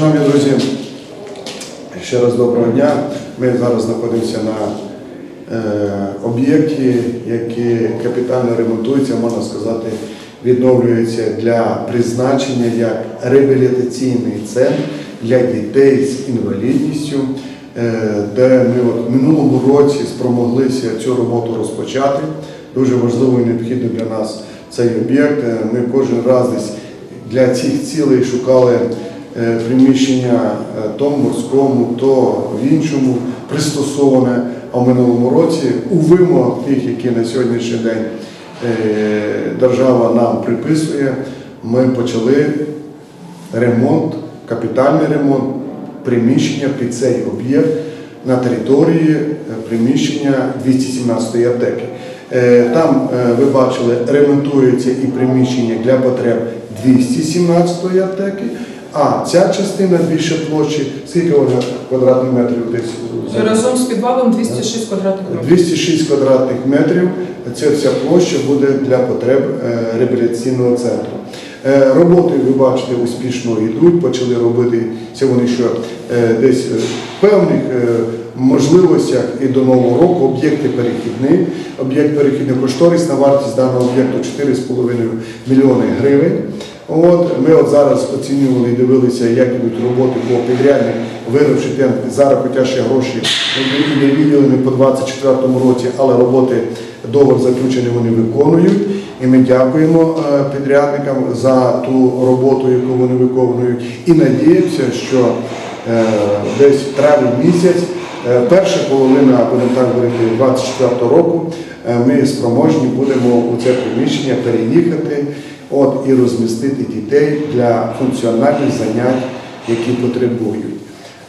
Шановні друзі, ще раз доброго дня. Ми зараз знаходимося на е, об'єкті, який капітально ремонтується, можна сказати, відновлюється для призначення як реабілітаційний центр для дітей з інвалідністю, е, де ми от минулому році спромоглися цю роботу розпочати. Дуже важливо і необхідно для нас цей об'єкт. Е, Ми кожен раз десь для цих цілей шукали приміщення е, то в морському, то в іншому пристосоване. А в минулому році у вимогах тих, які на сьогоднішній день е, держава нам приписує, ми почали ремонт, капітальний ремонт приміщення під цей об'єкт на території е, приміщення 217-ї аптеки. Е, Там, е, ви бачили, ремонтується і приміщення для потреб 217-ї аптеки, а ця частина більше площі, скільки вона квадратних метрів десь? Разом з підвалом 206 квадратних метрів. 206 квадратних метрів. Ця вся площа буде для потреб е, реабілітаційного центру. Е, Роботи, ви бачите, успішно йдуть. Почали робити це вони що е, десь в певних можливостях і до нового року. Об'єкти перехідні. Об'єкт перехідний кошторисна вартість даного об'єкту 4,5 мільйони гривень. От ми от зараз оцінювали і дивилися, як ідуть роботи по підрядних виробши темп. Зараз, хоча ще гроші не відділені по 24 році, але роботи договор заключений вони виконують. І ми дякуємо е, підрядникам за ту роботу, яку вони виконують. І надіємося, що е, десь травень місяць, е, перша половина, будемо так говорити, 24 року, ми спроможні будемо у це приміщення переїхати от, і розмістити дітей для функціональних занять, які потребують.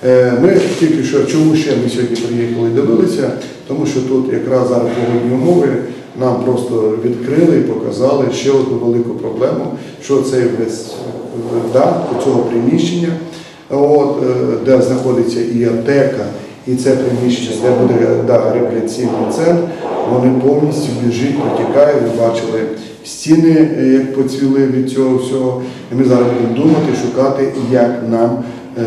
Е, Ми тільки що, чому ще ми сьогодні приїхали і дивилися, тому що тут якраз зараз погодні умови нам просто відкрили і показали ще одну велику проблему, що це весь дах цього приміщення, от, е, де знаходиться і аптека, і це приміщення, де буде да, реабілітаційний центр, вони повністю біжить, протікають, ви бачили стіни, е, як поцвіли від цього всього. І ми зараз будемо думати, шукати, як нам е,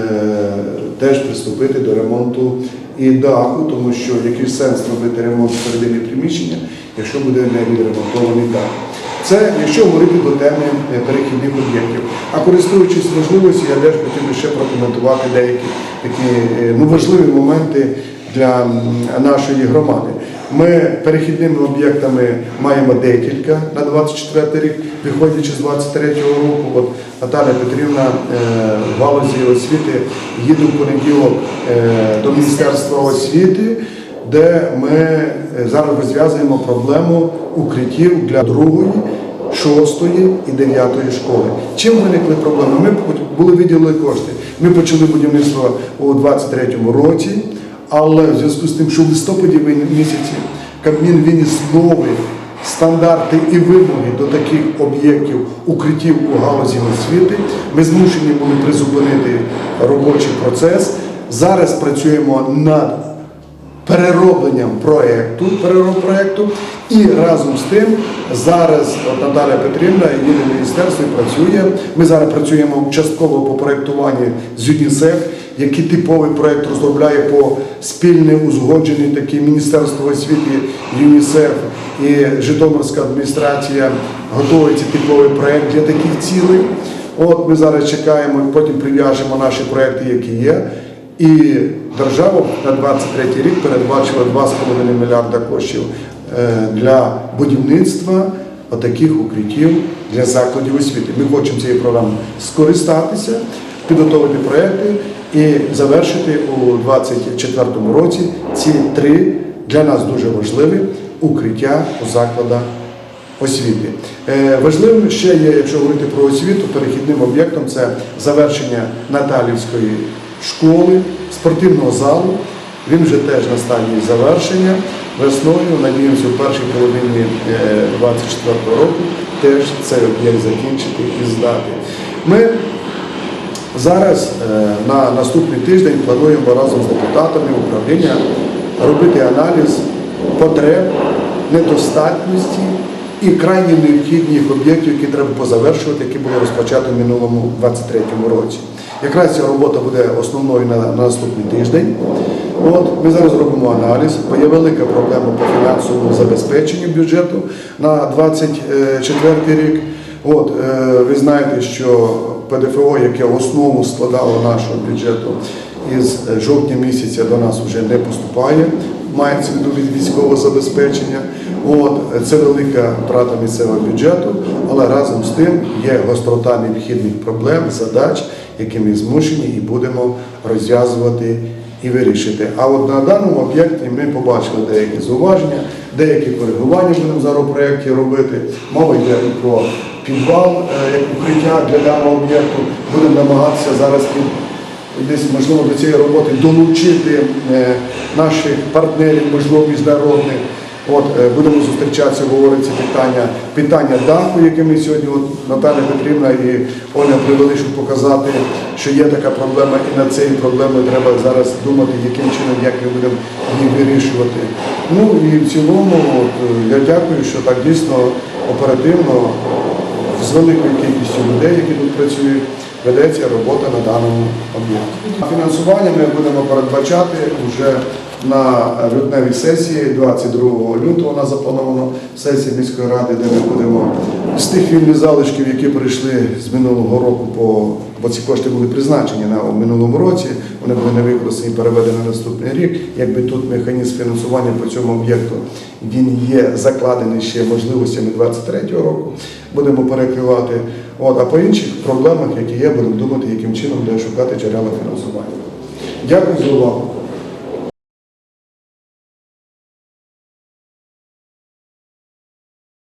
теж приступити до ремонту і даху, тому що який сенс робити ремонт всередині приміщення, якщо буде не відремонтований дах. Це якщо говорити до теми е, перехідних об'єктів. А користуючись можливістю, я теж хотів ще прокоментувати деякі такі е, ну, важливі моменти для нашої громади. Ми перехідними об'єктами маємо декілька на 24 рік, виходячи з 23-го року. От Наталя Петрівна е, в галузі освіти їде в понеділок до Міністерства освіти, де ми зараз розв'язуємо проблему укриттів для другої. Шостої і дев'ятої школи. Чим виникли проблеми? Ми були виділили кошти. Ми почали будівництво у 23-му році, але в зв'язку з тим, що в листопаді місяці Кабмін виніс нові стандарти і вимоги до таких об'єктів укриттів у галузі освіти, ми змушені були призупинити робочий процес. Зараз працюємо над переробленням проєкту, перероб проєкту, і разом з тим зараз от Наталя Петрівна їде в міністерство і працює. Ми зараз працюємо частково по проєктуванні з ЮНІСЕФ, який типовий проєкт розробляє по спільний узгоджений такий Міністерство освіти ЮНІСЕФ і Житомирська адміністрація готується типовий проєкт для таких цілей. От ми зараз чекаємо, потім прив'яжемо наші проєкти, які є. І держава на 23 рік передбачила 2,5 мільярда коштів е, для будівництва таких укриттів для закладів освіти. Ми хочемо цією програмою скористатися, підготовити проекти і завершити у 2024 році ці три для нас дуже важливі укриття у закладах освіти. Е, Важливим ще є, якщо говорити про освіту, перехідним об'єктом це завершення Наталівської школи, спортивного залу. Він вже теж на стадії завершення. Весною, надіємося, в першій половині 2024 року теж цей об'єкт закінчити і здати. Ми зараз е, на наступний тиждень плануємо разом з депутатами управління робити аналіз потреб, недостатності і крайні необхідних об'єктів, які треба позавершувати, які були розпочаті в минулому 23 році. Якраз ця робота буде основною на, на наступний тиждень. От, ми зараз робимо аналіз, бо є велика проблема по фінансовому забезпеченню бюджету на 2024 рік. От, е, ви знаєте, що ПДФО, яке основу складало нашого бюджету, із жовтня місяця до нас вже не поступає, мається в від військового забезпечення. От, це велика втрата місцевого бюджету, але разом з тим є гострота необхідних проблем, задач, які ми змушені і будемо розв'язувати і вирішити. А от на даному об'єкті ми побачили деякі зауваження, деякі коригування будемо зараз у проєкті робити. Мова йде про підвал е, як укриття для даного об'єкту. Будемо намагатися зараз під десь можливо до цієї роботи долучити е, наших партнерів, можливо, міжнародних. От е, будемо зустрічатися, говорити питання, питання даху, яке ми сьогодні, от Наталя Петрівна і Оля привели, щоб показати, що є така проблема, і над цією проблемою треба зараз думати, яким чином, як ми будемо її вирішувати. Ну і в цілому, от, я дякую, що так дійсно оперативно з великою кількістю людей, які тут працюють, ведеться робота на даному об'єкті. Фінансування ми будемо передбачати вже на грудневій сесії 22 лютого. На запланована сесія міської ради, де ми будемо з тих вільних залишків, які прийшли з минулого року, по, бо ці кошти були призначені на минулому році, вони були не використані, переведені на наступний рік. Якби тут механізм фінансування по цьому об'єкту він є закладений ще можливостями 23 року, будемо перекривати. От, а по інших проблемах, які є, будемо думати, яким чином де шукати джерела фінансування. Дякую за увагу.